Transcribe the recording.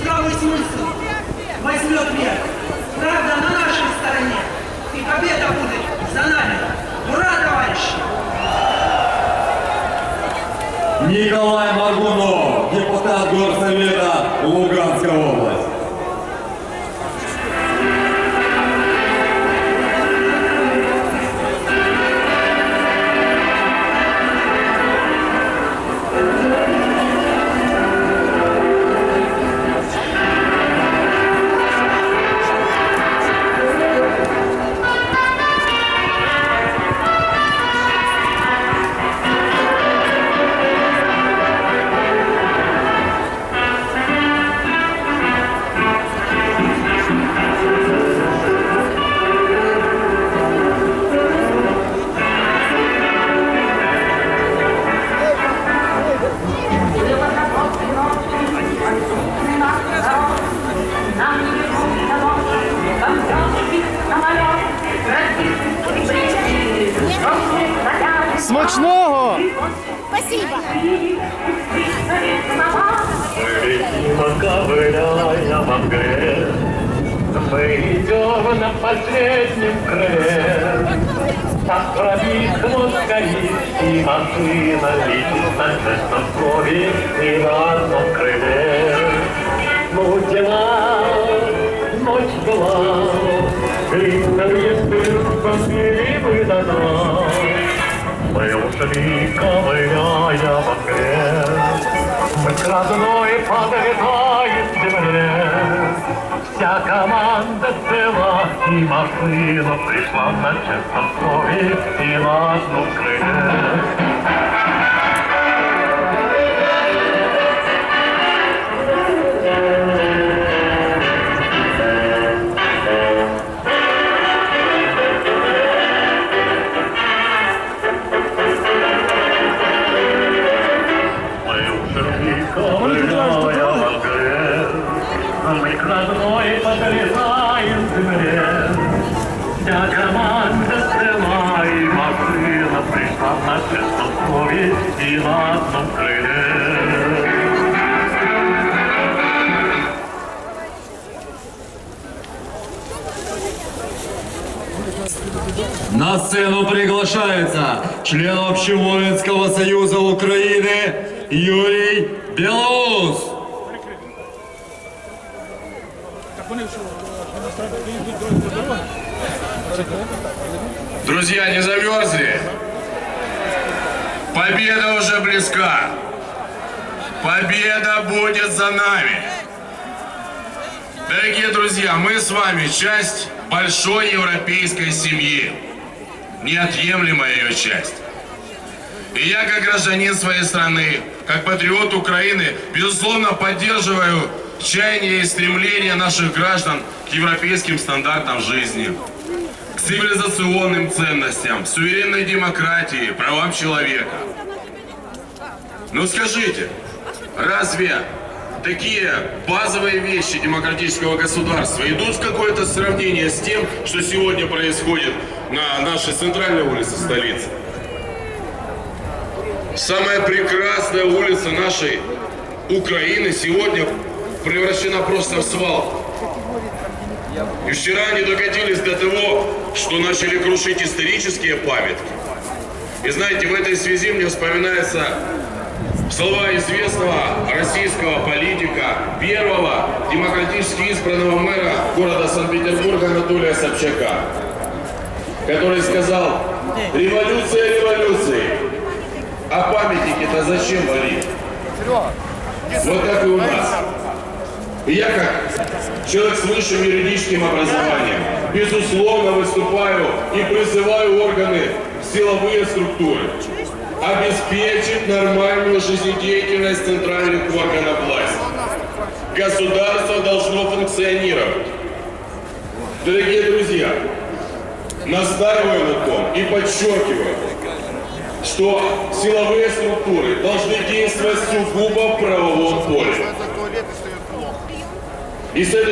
здравый смысл возьмет верх. Правда на нашей стороне, и победа будет за нами. Ура, товарищи! Николай Маргун Смачного! Спасибо. В Мы идем на последнем крыле. Так проникнут корейские машина Летит на честном слове и на одном крыле. Ну, дела, ночь была, Длинные спиртом мы до нас. Родной подлетаем земле. Вся команда цела, и машина пришла на честном слове и на одном крыле. Мы к родной подлетаем земле. Вся команда и машина пришла на честном слове и на одном крыле. На сцену приглашается член Общевоинского союза Украины Юрий Белоус. Друзья, не замерзли? Победа уже близка. Победа будет за нами. Дорогие друзья, мы с вами часть большой европейской семьи. Неотъемлемая ее часть. И я, как гражданин своей страны, как патриот Украины, безусловно поддерживаю чаяния и стремления наших граждан к европейским стандартам жизни, к цивилизационным ценностям, суверенной демократии, правам человека. Ну скажите, разве такие базовые вещи демократического государства идут в какое-то сравнение с тем, что сегодня происходит на нашей центральной улице столицы? Самая прекрасная улица нашей Украины сегодня превращена просто в свалку. И вчера они докатились до того, что начали крушить исторические памятки. И знаете, в этой связи мне вспоминается слова известного российского политика, первого демократически избранного мэра города Санкт-Петербурга Анатолия Собчака, который сказал, революция революции, а памятники-то зачем валить? Вот так и у нас. Я как человек с высшим юридическим образованием, безусловно, выступаю и призываю органы, силовые структуры обеспечить нормальную жизнедеятельность центральных органов власти. Государство должно функционировать. Дорогие друзья, настаиваю на том и подчеркиваю, что силовые структуры должны действовать сугубо в правовом поле. И с этой